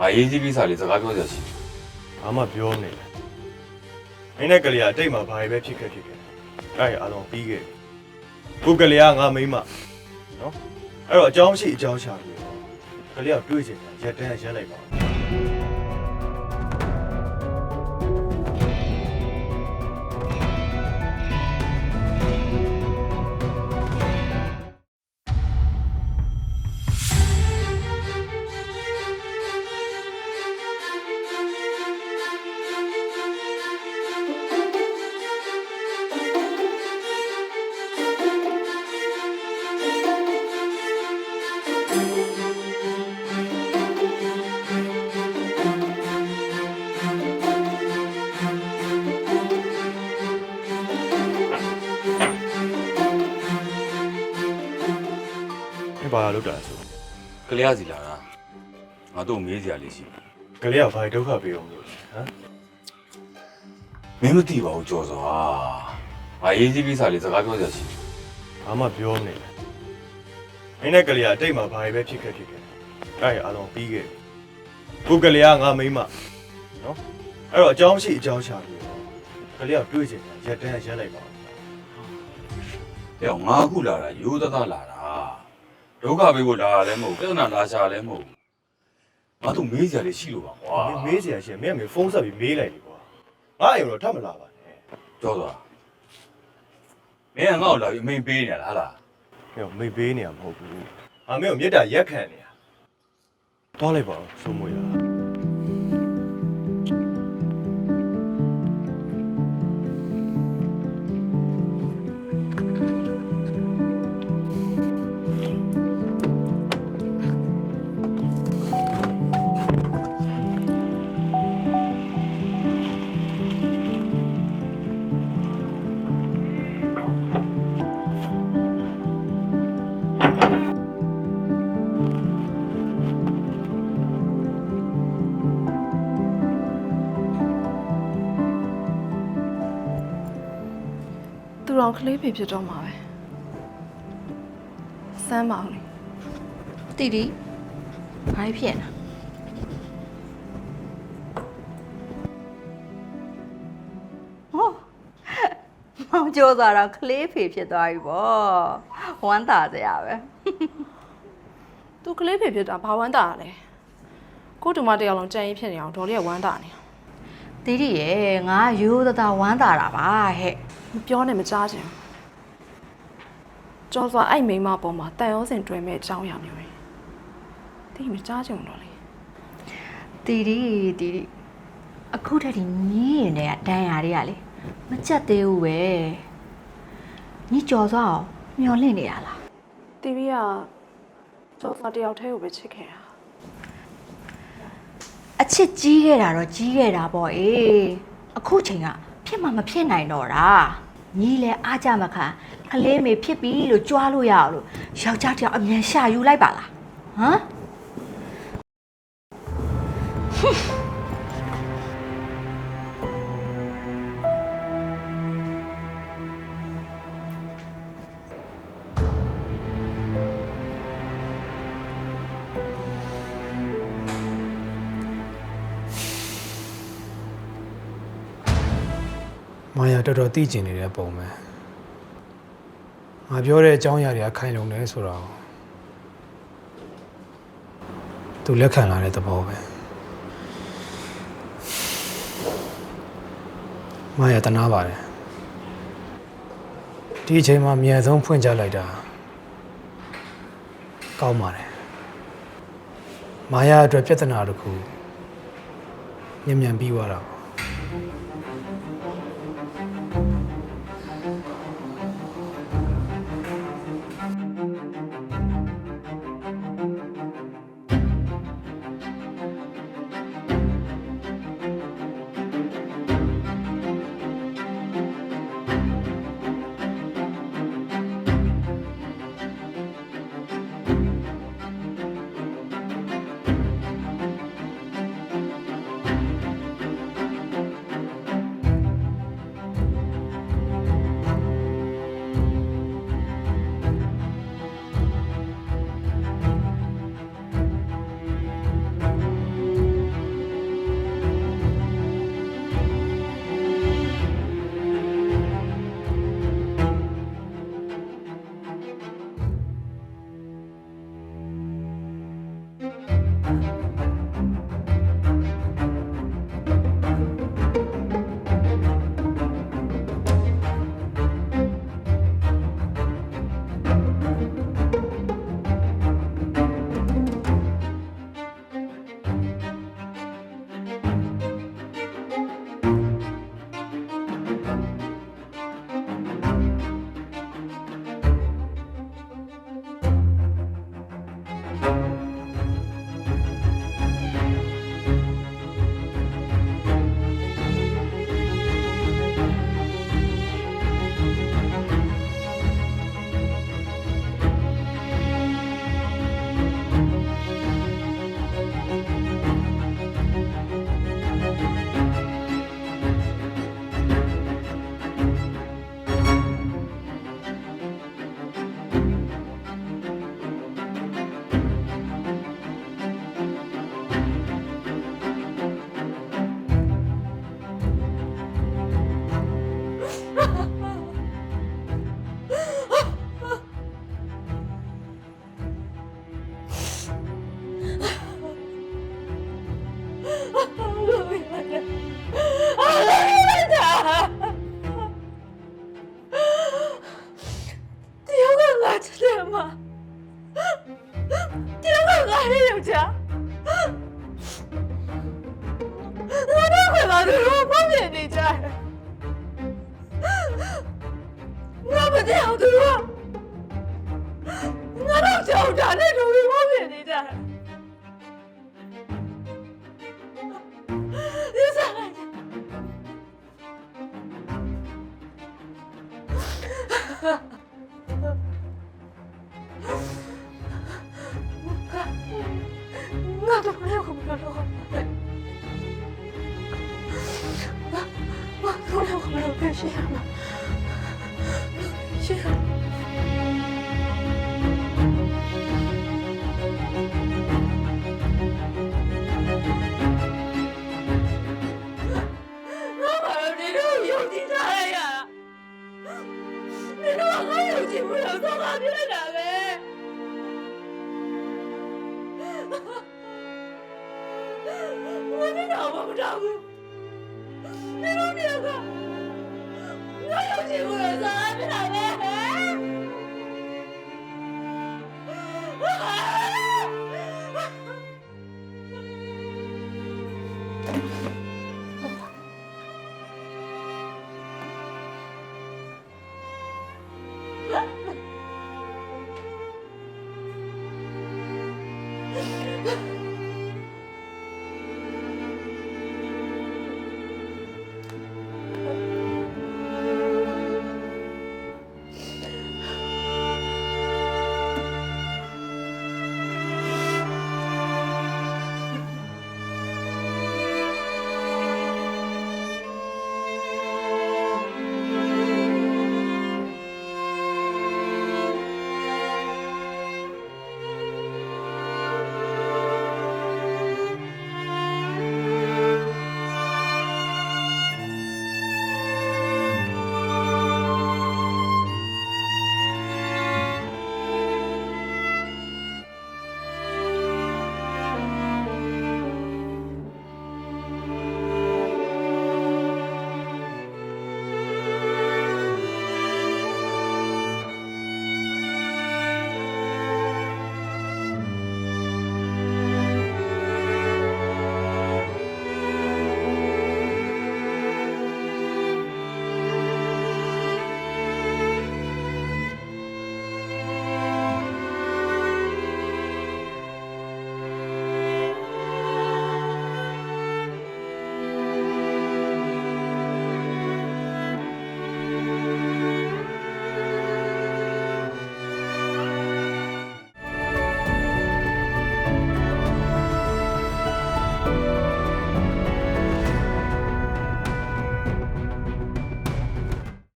ငါရေးကြီးပြီးစားလေးစကားပြောကြရှိတယ်ဘာမှပြောနေတယ်မင်းနဲ့ကလေးကအတိတ်မှာဘာတွေပဲဖြစ်ခဲ့ဖြစ်ခဲ့အဲ့ဒါအားလုံးပြီးခဲ့ပြီကိုကလေးကငါမိန်းမနော်အဲ့တော့အကြောင်းရှိအကြောင်းရှာပြီးတော့ကလေးကတွေးချင်တယ်ရက်တန်းရက်လိုက်ပါ ဘာလုပ်တာလဲဆိုကလေးရစီလာတာငါတို့မေးစရာလေးရှိတယ်ကလေးကဘာဒုက္ခပေးအောင်လို့လဲဟမ်မင်းမသိပါဘူးကြော်စောဟာငါရေးကြီးပြီးစားလေးစကားပြောကြရှိတယ်ဘာမှပြောနေတယ်မင်းနဲ့ကလေးကအတိတ်မှာဘာတွေပဲဖြစ်ခဲ့ဖြစ်ခဲ့အဲ့ဒါအားလုံးပြီးခဲ့ပြီကိုကလေးကငါမိန်းမနော်အဲ့တော့အကြောင်းရှိအကြောင်းရှာပြီးတော့ကလေးကတွေးချင်တယ်ရက်တန်းရက်လိုက်ပါဦး။တဲ့ငါအခုလာတာရိုးသားသားလာတာ ဒုက္ခပေးဖို့လာတာလည်းမဟုတ်ပြဿနာလာရှာလည်းမဟုတ်ငါတို့မေးစရာလေးရှိလို့ပါကွာမင်းမေးစရာရှိရင်မင်းကမင်းဖုန်းဆက်ပြီးမေးလိုက်လေကွာငါအိမ်တော့ထပ်မလာပါနဲ့ကြောသွားမင်းကငါ့ကိုလာပြီးအမိန်ပေးနေရလားဟာလားဟဲ့မေးပေးနေရမဟုတ်ဘူးငါမင်းကိုမေတ္တာရက်ခံနေရတော့လိုက်ပါဦးစိုးမွေးလား သူတော်ကလေးဖေဖြစ်တော့မှာပဲစမ်းပါဦးလေတီတီဘာဖြစ်နေဟောမောင်ကျော်စားတော့ကလေးဖေဖြစ်သွားပြီဗောဝမ်းသာစရာပဲသူကလေးဖေဖြစ်တာဘာဝမ်းတာလဲကို့တူမတစ်ယောက်လုံးကြံရင်ဖြစ်နေအောင်ဒေါ်လေးကဝမ်းတာနေတီ တီရဲ့ငါရိုးသားသားဝမ်းသာတာပါဟဲ့မပြောနဲ့မကြားချင်ဘူးကျော်စွာအဲ့မိန်းမပေါ်မှာတန်ရောစင်တွဲမဲ့အကြောင်းအရာမျိုးတွေတိမကြားချင်ဘူးတော့လေတီတီတီတီအခုတည်းကညီးရင်တဲ့ဒဏ်ရာတွေကလေမချက်သေးဘူးပဲညီကြော်သွားအောင်မျောလင့်နေတာလားတီဗီကကျော်စွာတစ်ယောက်တည်းကိုပဲချစ်ခဲ့တာ အချစ်ကြီးခဲ့တာတော့ကြီးခဲ့တာပေါ့အေးအခုချိန်ကဖြစ်မှမဖြစ်နိုင်တော့တာညီလဲအားကြမခံကလေးမေဖြစ်ပြီလို့ကြွားလို့ရအောင်လို့ယောက်ျားတစ်ယောက်အမြန်ရှာယူလိုက်ပါလားဟမ် မာယာတော်တော်သိကျင်နေတဲ့ပုံပဲငါပြောတဲ့အကြောင်းအရာတွေကခိုင်လုံတယ်ဆိုတော့သူလက်ခံလာတဲ့သဘောပဲမာယာတနာပါတယ်ဒီအချိန်မှာအမြန်ဆုံးဖွင့်ချလိုက်တာကောင်းပါတယ်မာယာအတွက်ပြဿနာတစ်ခုမြန်မြန်ပြီးသွားတာပေါ့ ငါမတရားသူတို့ငါတော့ကြောက်တာနဲ့တို့ဘာဖြစ်နေကြလဲဒီစားလိုက်ငါ 我的丈夫不丈夫，你们别管，我有几个月子，别打我。